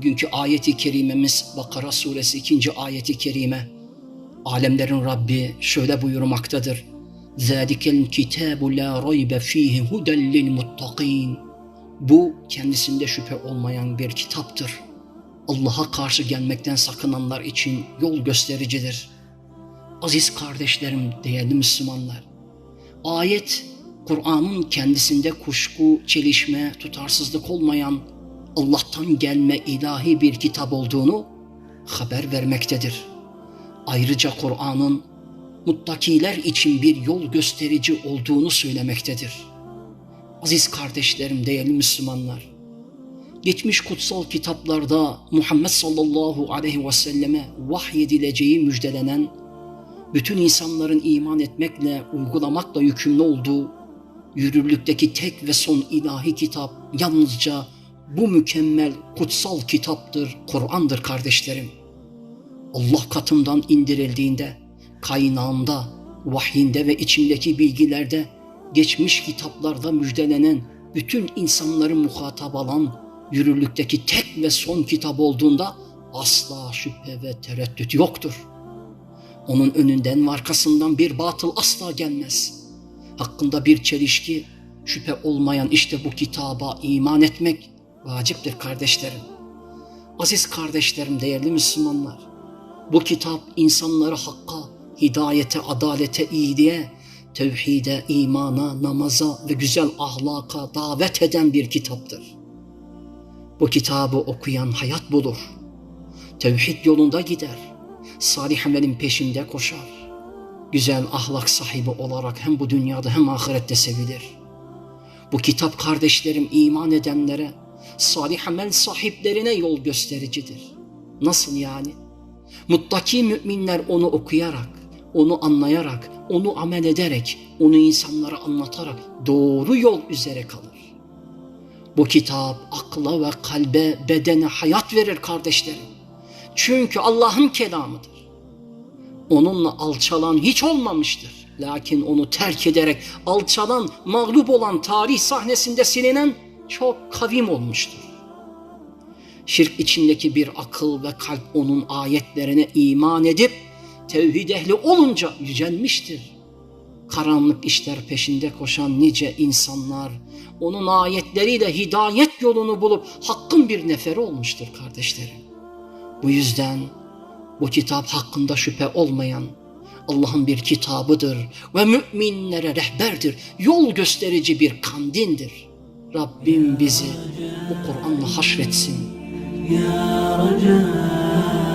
bugünkü ayeti kerimemiz Bakara suresi 2. ayeti kerime. Alemlerin Rabbi şöyle buyurmaktadır. ذَٰلِكَ الْكِتَابُ لَا رَيْبَ ف۪يهِ هُدًى لِلْمُتَّقِينَ Bu kendisinde şüphe olmayan bir kitaptır. Allah'a karşı gelmekten sakınanlar için yol göstericidir. Aziz kardeşlerim, değerli Müslümanlar. Ayet, Kur'an'ın kendisinde kuşku, çelişme, tutarsızlık olmayan Allah'tan gelme ilahi bir kitap olduğunu haber vermektedir. Ayrıca Kur'an'ın muttakiler için bir yol gösterici olduğunu söylemektedir. Aziz kardeşlerim, değerli Müslümanlar, geçmiş kutsal kitaplarda Muhammed sallallahu aleyhi ve selleme vahyedileceği müjdelenen, bütün insanların iman etmekle, uygulamakla yükümlü olduğu, yürürlükteki tek ve son ilahi kitap yalnızca bu mükemmel kutsal kitaptır, Kur'an'dır kardeşlerim. Allah katından indirildiğinde, kaynağında, vahyinde ve içindeki bilgilerde, geçmiş kitaplarda müjdelenen, bütün insanları muhatap alan, yürürlükteki tek ve son kitap olduğunda asla şüphe ve tereddüt yoktur. Onun önünden ve arkasından bir batıl asla gelmez. Hakkında bir çelişki, şüphe olmayan işte bu kitaba iman etmek vaciptir kardeşlerim. Aziz kardeşlerim, değerli Müslümanlar, bu kitap insanları hakka, hidayete, adalete, iyiliğe, tevhide, imana, namaza ve güzel ahlaka davet eden bir kitaptır. Bu kitabı okuyan hayat bulur. Tevhid yolunda gider. Salih amelin peşinde koşar. Güzel ahlak sahibi olarak hem bu dünyada hem ahirette sevilir. Bu kitap kardeşlerim iman edenlere, salih amel sahiplerine yol göstericidir. Nasıl yani? Muttaki müminler onu okuyarak, onu anlayarak, onu amel ederek, onu insanlara anlatarak doğru yol üzere kalır. Bu kitap akla ve kalbe, bedene hayat verir kardeşlerim. Çünkü Allah'ın kelamıdır. Onunla alçalan hiç olmamıştır. Lakin onu terk ederek alçalan, mağlup olan tarih sahnesinde silinen çok kavim olmuştur. Şirk içindeki bir akıl ve kalp onun ayetlerine iman edip tevhid ehli olunca yücelmiştir. Karanlık işler peşinde koşan nice insanlar onun ayetleriyle hidayet yolunu bulup hakkın bir neferi olmuştur kardeşlerim. Bu yüzden bu kitap hakkında şüphe olmayan Allah'ın bir kitabıdır ve müminlere rehberdir, yol gösterici bir kandindir. Rabbim bizi bu Kur'an'la haşretsin. Ya Recai